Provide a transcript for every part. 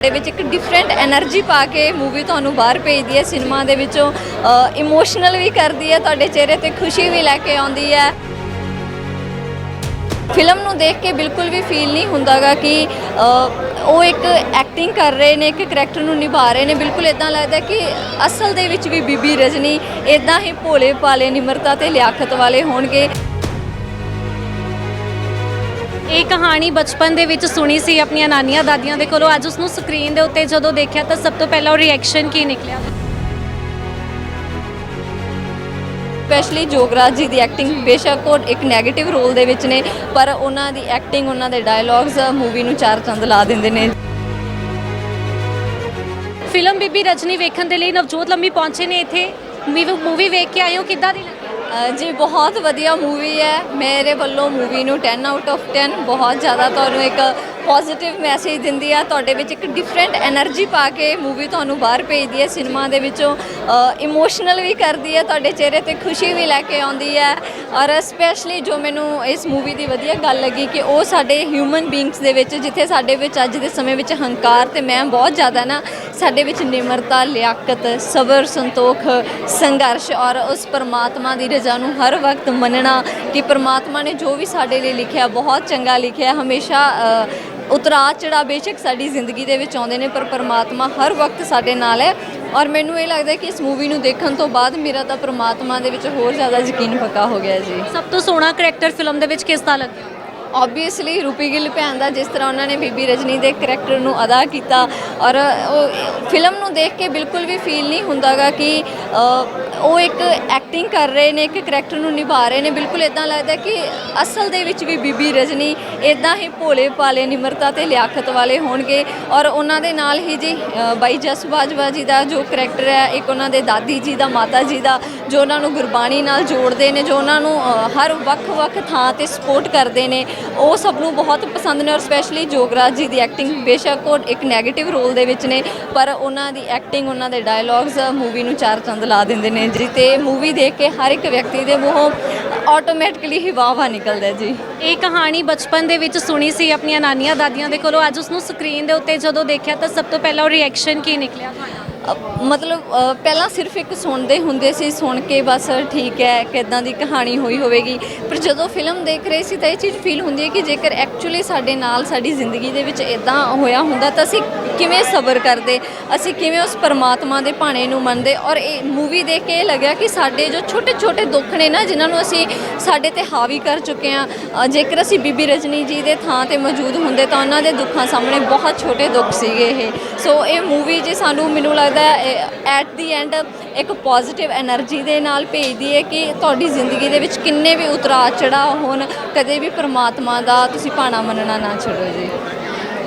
ਦੇ ਵਿੱਚ ਇੱਕ ਡਿਫਰੈਂਟ એનર્ਜੀ ਪਾ ਕੇ ਮੂਵੀ ਤੁਹਾਨੂੰ ਬਾਹਰ ਭੇਜਦੀ ਹੈ ਸਿਨੇਮਾ ਦੇ ਵਿੱਚੋਂ ਇਮੋਸ਼ਨਲ ਵੀ ਕਰਦੀ ਹੈ, ਤੁਹਾਡੇ ਚਿਹਰੇ ਤੇ ਖੁਸ਼ੀ ਵੀ ਲੈ ਕੇ ਆਉਂਦੀ ਹੈ। ਫਿਲਮ ਨੂੰ ਦੇਖ ਕੇ ਬਿਲਕੁਲ ਵੀ ਫੀਲ ਨਹੀਂ ਹੁੰਦਾਗਾ ਕਿ ਉਹ ਇੱਕ ਐਕਟਿੰਗ ਕਰ ਰਹੇ ਨੇ, ਇੱਕ ਕੈਰੈਕਟਰ ਨੂੰ ਨਿਭਾ ਰਹੇ ਨੇ। ਬਿਲਕੁਲ ਇਦਾਂ ਲੱਗਦਾ ਕਿ ਅਸਲ ਦੇ ਵਿੱਚ ਵੀ ਬੀਬੀ ਰਜਨੀ ਇਦਾਂ ਹੀ ਭੋਲੇ ਪਾਲੇ ਨਿਮਰਤਾ ਤੇ ਲਿਆਖਤ ਵਾਲੇ ਹੋਣਗੇ। ਇਹ ਕਹਾਣੀ ਬਚਪਨ ਦੇ ਵਿੱਚ ਸੁਣੀ ਸੀ ਆਪਣੀਆਂ ਨਾਨੀਆਂ ਦਾਦੀਆਂ ਦੇ ਕੋਲੋਂ। ਅੱਜ ਉਸ ਨੂੰ ਸਕਰੀਨ ਦੇ ਉੱਤੇ ਜਦੋਂ ਦੇਖਿਆ ਤਾਂ ਸਭ ਤੋਂ ਪਹਿਲਾਂ ਉਹ ਰਿਐਕਸ਼ਨ ਕੀ ਨਿਕਲਿਆ? ਸਪੈਸ਼ਲੀ ਜੋਗਰਾਜ ਜੀ ਦੀ ਐਕਟਿੰਗ ਬੇਸ਼ੱਕ ਉਹ ਇੱਕ 네ਗੇਟਿਵ ਰੋਲ ਦੇ ਵਿੱਚ ਨੇ ਪਰ ਉਹਨਾਂ ਦੀ ਐਕਟਿੰਗ ਉਹਨਾਂ ਦੇ ਡਾਇਲੌਗਸ ਮੂਵੀ ਨੂੰ ਚਾਰ ਚੰਦ ਲਾ ਦਿੰਦੇ ਨੇ। ਫਿਲਮ ਬੀਬੀ ਰਜਨੀ ਵੇਖਣ ਦੇ ਲਈ ਨਵਜੋਤ ਲੰਮੀ ਪਹੁੰਚੇ ਨੇ ਇੱਥੇ। ਮੂਵੀ ਵੇਖ ਕੇ ਆਏ ਹੋ ਕਿੱਦਾਂ ਦੀ ਲੱਗੀ? ਜੀ, ਬਹੁਤ ਵਧੀਆ ਮੂਵੀ ਹੈ। ਮੇਰੇ ਵੱਲੋਂ ਮੂਵੀ ਨੂੰ 10 ਆਊਟ ਆਫ 10 ਬਹੁਤ ਜ਼ਿਆਦਾ ਤੁਹਾਨੂੰ ਇੱਕ ਪੋਜ਼ਿਟਿਵ ਮੈਸੇਜ ਦਿੰਦੀ ਆ। ਤੁਹਾਡੇ ਵਿੱਚ ਇੱਕ ਡਿਫਰੈਂਟ એનર્ਜੀ ਪਾ ਕੇ ਮੂਵੀ ਤੁਹਾਨੂੰ ਬਾਹਰ ਭੇਜਦੀ ਹੈ। ਸਿਨੇਮਾ ਦੇ ਵਿੱਚੋਂ ਇਮੋਸ਼ਨਲ ਵੀ ਕਰਦੀ ਹੈ। ਤੁਹਾਡੇ ਚਿਹਰੇ ਤੇ ਖੁਸ਼ੀ ਵੀ ਲੈ ਕੇ ਆਉਂਦੀ ਹੈ। ਔਰ ਸਪੈਸ਼ਲੀ ਜੋ ਮੈਨੂੰ ਇਸ ਮੂਵੀ ਦੀ ਵਧੀਆ ਗੱਲ ਲੱਗੀ ਕਿ ਉਹ ਸਾਡੇ ਹਿਊਮਨ ਬੀਇੰਗਸ ਦੇ ਵਿੱਚ, ਜਿੱਥੇ ਸਾਡੇ ਵਿੱਚ ਅੱਜ ਦੇ ਸਮੇਂ ਵਿੱਚ ਹੰਕਾਰ ਤੇ ਮੈਂ ਬਹੁਤ ਜ਼ਿਆਦਾ ਨਾ, ਸਾਡੇ ਵਿੱਚ ਨਿਮਰਤਾ, ਲਿਆਕਤ, ਸਬਰ, ਸੰਤੋਖ, ਸੰਘਰਸ਼ ਔਰ ਉਸ ਪਰਮਾਤਮਾ ਦੀ ਰਜ਼ਾ ਨੂੰ ਹਰ ਵਕਤ ਮੰਨਣਾ ਕਿ ਪਰਮਾਤਮਾ ਨੇ ਜੋ ਵੀ ਸਾਡੇ ਲਈ ਲਿਖਿਆ ਬਹੁਤ ਚੰਗਾ ਲਿਖਿਆ ਹਮੇਸ਼ਾ ਅ, ਉਤਰਾਅ ਚੜਾ ਬੇਸ਼ੱਕ ਸਾਡੀ ਜ਼ਿੰਦਗੀ ਦੇ ਵਿੱਚ ਆਉਂਦੇ ਨੇ ਪਰ ਪਰਮਾਤਮਾ ਹਰ ਵਕਤ ਸਾਡੇ ਨਾਲ ਹੈ। ਔਰ ਮੈਨੂੰ ਇਹ ਲੱਗਦਾ ਕਿ ਇਸ ਮੂਵੀ ਨੂੰ ਦੇਖਣ ਤੋਂ ਬਾਅਦ ਮੇਰਾ ਤਾਂ ਪਰਮਾਤਮਾ ਦੇ ਵਿੱਚ ਹੋਰ ਜ਼ਿਆਦਾ ਯਕੀਨ ਪੱਕਾ ਹੋ ਗਿਆ ਜੀ। ਸਭ ਤੋਂ ਸੋਹਣਾ ਕਰੈਕਟਰ ਫਿਲਮ ਦੇ ਵਿੱਚ ਕਿਸ ਦਾ ਲੱਗਿਆ ਆਬਵੀਅਸਲੀ ਰੂਪੀ ਗਿੱਲ ਭੈਣ ਦਾ ਜਿਸ ਤਰ੍ਹਾਂ ਉਹਨਾਂ ਨੇ ਬੀਬੀ ਰਜਨੀ ਦੇ ਕਰੈਕਟਰ ਨੂੰ ਅਦਾ ਕੀਤਾ ਔਰ ਉਹ ਫਿਲਮ ਨੂੰ ਦੇਖ ਕੇ ਬਿਲਕੁਲ ਵੀ ਫੀਲ ਨਹੀਂ ਹੁੰਦਾਗਾ ਕਿ ਉਹ ਇੱਕ ਐਕਟਿੰਗ ਕਰ ਰਹੇ ਨੇ, ਇੱਕ ਕਰੈਕਟਰ ਨੂੰ ਨਿਭਾ ਰਹੇ ਨੇ। ਬਿਲਕੁਲ ਇਦਾਂ ਲੱਗਦਾ ਕਿ ਅਸਲ ਦੇ ਵਿੱਚ ਵੀ ਬੀਬੀ ਰਜਨੀ ਇਦਾਂ ਹੀ ਭੋਲੇ ਭਾਲੇ, ਨਿਮਰਤਾ ਤੇ ਲਿਆਕਤ ਵਾਲੇ ਹੋਣਗੇ। ਔਰ ਉਹਨਾਂ ਦੇ ਨਾਲ ਹੀ ਜੀ ਬਾਈ ਜਸ ਬਾਜਵਾ ਜੀ ਦਾ ਜੋ ਕਰੈਕਟਰ ਹੈ, ਇੱਕ ਉਹਨਾਂ ਦੇ ਦਾਦੀ ਜੀ ਦਾ, ਮਾਤਾ ਜੀ ਦਾ, ਜੋ ਉਹਨਾਂ ਨੂੰ ਗੁਰਬਾਣੀ ਨਾਲ ਜੋੜਦੇ ਨੇ, ਜੋ ਉਹਨਾਂ ਨੂੰ ਹਰ ਵੱਖ-ਵੱਖ ਥਾਂ ਤੇ ਸਪੋਰਟ ਕਰਦੇ ਨੇ। ਉਹ ਸਭ ਨੂੰ ਬਹੁਤ ਪਸੰਦ ਨੇ ਔਰ ਸਪੈਸ਼ਲੀ ਜੋਗਰਾਜ ਜੀ ਦੀ ਐਕਟਿੰਗ ਬੇਸ਼ੱਕ ਉਹ ਇੱਕ 네ਗੇਟਿਵ ਰੋਲ ਦੇ ਵਿੱਚ ਨੇ। ਪਰ ਉਹਨਾਂ ਦੀ ਐਕਟਿੰਗ ਉਹਨਾਂ ਦੇ ਡਾਇਲੌਗਸ ਮੂਵੀ ਨੂੰ ਚਾਰ ਚੰਦ ਲਾ ਦਿੰਦੇ ਨੇ। ਜੀ ਤੇ ਮੂਵੀ ਦੇਖ ਕੇ ਹਰ ਇੱਕ ਵਿਅਕਤੀ ਦੇ ਮੂੰਹੋਂ ਆਟੋਮੈਟਿਕਲੀ ਹੀ ਵਾਹ ਵਾਹ ਨਿਕਲਦਾ ਜੀ। ਇਹ ਕਹਾਣੀ ਬਚਪਨ ਦੇ ਵਿੱਚ ਸੁਣੀ ਸੀ ਆਪਣੀਆਂ ਨਾਨੀਆਂ ਦਾਦੀਆਂ ਦੇ ਕੋਲੋਂ। ਅੱਜ ਉਸ ਨੂੰ ਸਕਰੀਨ ਦੇ ਉੱਤੇ ਜਦੋਂ ਦੇਖਿਆ ਤਾਂ ਸਭ ਤੋਂ ਪਹਿਲਾਂ ਉਹ ਰਿਐਕਸ਼ਨ ਕੀ ਨਿਕਲਿਆ ਤੁਹਾਡਾ? ਮਤਲਬ ਪਹਿਲਾਂ ਸਿਰਫ ਇੱਕ ਸੁਣਦੇ ਹੁੰਦੇ ਸੀ, ਸੁਣ ਕੇ ਬਸ ਠੀਕ ਹੈ, ਕਿਦਾਂ ਦੀ ਕਹਾਣੀ ਹੋਈ ਹੋਵੇਗੀ। ਪਰ ਜਦੋਂ ਫਿਲਮ ਦੇਖ ਰਹੇ ਸੀ ਤਾਂ ਇਹ ਚੀਜ਼ ਫੀਲ ਹੁੰਦੀ ਹੈ ਕਿ ਜੇਕਰ ਐਕਚੁਅਲੀ ਸਾਡੇ ਨਾਲ ਸਾਡੀ ਜ਼ਿੰਦਗੀ ਦੇ ਵਿੱਚ ਇਦਾਂ ਹੋਇਆ ਹੁੰਦਾ ਤਾਂ ਅਸੀਂ ਕਿਵੇਂ ਸਬਰ ਕਰਦੇ, ਅਸੀਂ ਕਿਵੇਂ ਉਸ ਪਰਮਾਤਮਾ ਦੇ ਭਾਣੇ ਨੂੰ ਮੰਨਦੇ। ਔਰ ਇਹ ਮੂਵੀ ਦੇਖ ਕੇ ਇਹ ਲੱਗਿਆ ਕਿ ਸਾਡੇ ਜੋ ਛੋਟੇ ਛੋਟੇ ਦੁੱਖ ਨੇ ਨਾ, ਜਿਨ੍ਹਾਂ ਨੂੰ ਅਸੀਂ ਸਾਡੇ ਤੇ ਹਾਵੀ ਕਰ ਚੁੱਕੇ ਆ ਜੇਕਰ ਅਸੀਂ ਬੀਬੀ ਰਜਨੀ ਜੀ ਦੇ ਥਾਂ ਤੇ ਮੌਜੂਦ ਹੁੰਦੇ ਤਾਂ ਉਹਨਾਂ ਦੇ ਦੁੱਖਾਂ ਸਾਹਮਣੇ ਬਹੁਤ ਛੋਟੇ ਦੁੱਖ ਸੀਗੇ ਇਹ। ਸੋ ਇਹ ਮੂਵੀ ਜੀ ਸਾਨੂੰ ਮੈਨੂੰ ਲੱਗਦਾ ਸਕਦਾ ਐਟ ਦੀ ਐਂਡ ਇੱਕ ਪੋਜ਼ਿਟਿਵ એનર્ਜੀ ਦੇ ਨਾਲ ਭੇਜਦੀ ਹੈ ਕਿ ਤੁਹਾਡੀ ਜ਼ਿੰਦਗੀ ਦੇ ਵਿੱਚ ਕਿੰਨੇ ਵੀ ਉਤਰਾ ਚੜਾ ਹੋਣ, ਕਦੇ ਵੀ ਪਰਮਾਤਮਾ ਦਾ ਤੁਸੀਂ ਭਾਣਾ ਮੰਨਣਾ ਨਾ ਛੱਡੋ ਜੀ।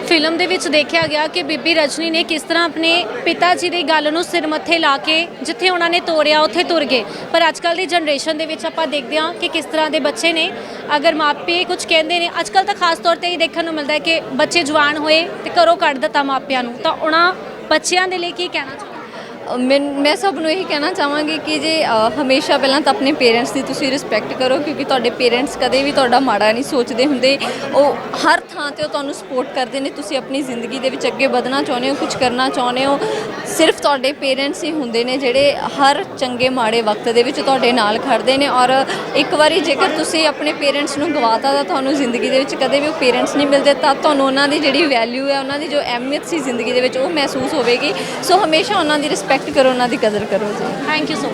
ਫਿਲਮ ਦੇ ਵਿੱਚ ਦੇਖਿਆ ਗਿਆ ਕਿ ਬੀਬੀ ਰਜਨੀ ਨੇ ਕਿਸ ਤਰ੍ਹਾਂ ਆਪਣੇ ਪਿਤਾ ਜੀ ਦੀ ਗੱਲ ਨੂੰ ਸਿਰ ਮੱਥੇ ਲਾ ਕੇ ਜਿੱਥੇ ਉਹਨਾਂ ਨੇ ਤੋਰਿਆ ਉੱਥੇ ਤੁਰ ਗਏ। ਪਰ ਅੱਜ ਕੱਲ ਦੀ ਜਨਰੇਸ਼ਨ ਦੇ ਵਿੱਚ ਆਪਾਂ ਦੇਖਦੇ ਹਾਂ ਕਿ ਕਿਸ ਤਰ੍ਹਾਂ ਦੇ ਬੱਚੇ ਨੇ, ਅਗਰ ਮਾਪੇ ਕੁਝ ਕਹਿੰਦੇ ਨੇ ਅੱਜ ਕੱਲ ਤਾਂ ਖਾਸ ਤੌਰ ਤੇ ਇਹ ਦੇਖਣ ਨੂੰ ਮਿਲਦਾ ਹੈ ਕਿ ਬੱਚੇ ਜਵਾਨ ਹੋਏ ਤੇ ਘਰੋਂ ਕੱਢ ਦਿੱਤਾ ਮਾਪਿਆਂ ਨੂੰ। ਤਾਂ ਉਹਨਾਂ ਬੱਚਿਆਂ ਦੇ ਲਈ ਕੀ ਕਹਿਣਾ ਚਾਹੁੰਦੇ ਮੈਂ ਮੈਂ ਸਭ ਨੂੰ ਇਹੀ ਕਹਿਣਾ ਚਾਹਾਂਗੀ ਕਿ ਜੇ ਹਮੇਸ਼ਾ ਪਹਿਲਾਂ ਤਾਂ ਆਪਣੇ ਪੇਰੈਂਟਸ ਦੀ ਤੁਸੀਂ ਰਿਸਪੈਕਟ ਕਰੋ, ਕਿਉਂਕਿ ਤੁਹਾਡੇ ਪੇਰੈਂਟਸ ਕਦੇ ਵੀ ਤੁਹਾਡਾ ਮਾੜਾ ਨਹੀਂ ਸੋਚਦੇ ਹੁੰਦੇ। ਉਹ ਹਰ ਥਾਂ ਤੇ ਉਹ ਤੁਹਾਨੂੰ ਸਪੋਰਟ ਕਰਦੇ ਨੇ। ਤੁਸੀਂ ਆਪਣੀ ਜ਼ਿੰਦਗੀ ਦੇ ਵਿੱਚ ਅੱਗੇ ਵਧਣਾ ਚਾਹੁੰਦੇ ਹੋ ਕੁਝ ਕਰਨਾ ਚਾਹੁੰਦੇ ਹੋ। ਸਿਰਫ ਤੁਹਾਡੇ ਪੇਰੈਂਟਸ ਹੀ ਹੁੰਦੇ ਨੇ ਜਿਹੜੇ ਹਰ ਚੰਗੇ ਮਾੜੇ ਵਕਤ ਦੇ ਵਿੱਚ ਤੁਹਾਡੇ ਨਾਲ ਖੜਦੇ ਨੇ। ਔਰ ਇੱਕ ਵਾਰੀ ਜੇਕਰ ਤੁਸੀਂ ਆਪਣੇ ਪੇਰੈਂਟਸ ਨੂੰ ਗਵਾਤਾ ਤਾਂ ਤੁਹਾਨੂੰ ਜ਼ਿੰਦਗੀ ਦੇ ਵਿੱਚ ਕਦੇ ਵੀ ਉਹ ਪੇਰੈਂਟਸ ਨਹੀਂ ਮਿਲਦੇ। ਤਾਂ ਤੁਹਾਨੂੰ ਉਹਨਾਂ ਦੀ ਜਿਹੜੀ ਵੈਲਿਊ ਹੈ, ਉਹਨਾਂ ਦੀ ਜੋ ਅਹਿਮੀਅਤ ਸੀ ਜ਼ਿੰਦਗੀ ਦੇ ਵਿੱਚ, ਉਹ ਮਹਿਸੂਸ ਹੋਵੇਗੀ। ਸੋ ਹਮੇਸ਼ਾ ਉਹਨਾਂ ਦੀ ਰਿਸਪੈਕਟ ਕਰੋ ਉਹਨਾਂ ਦੀ ਕਦਰ ਕਰੋ ਜੀ। Thank you so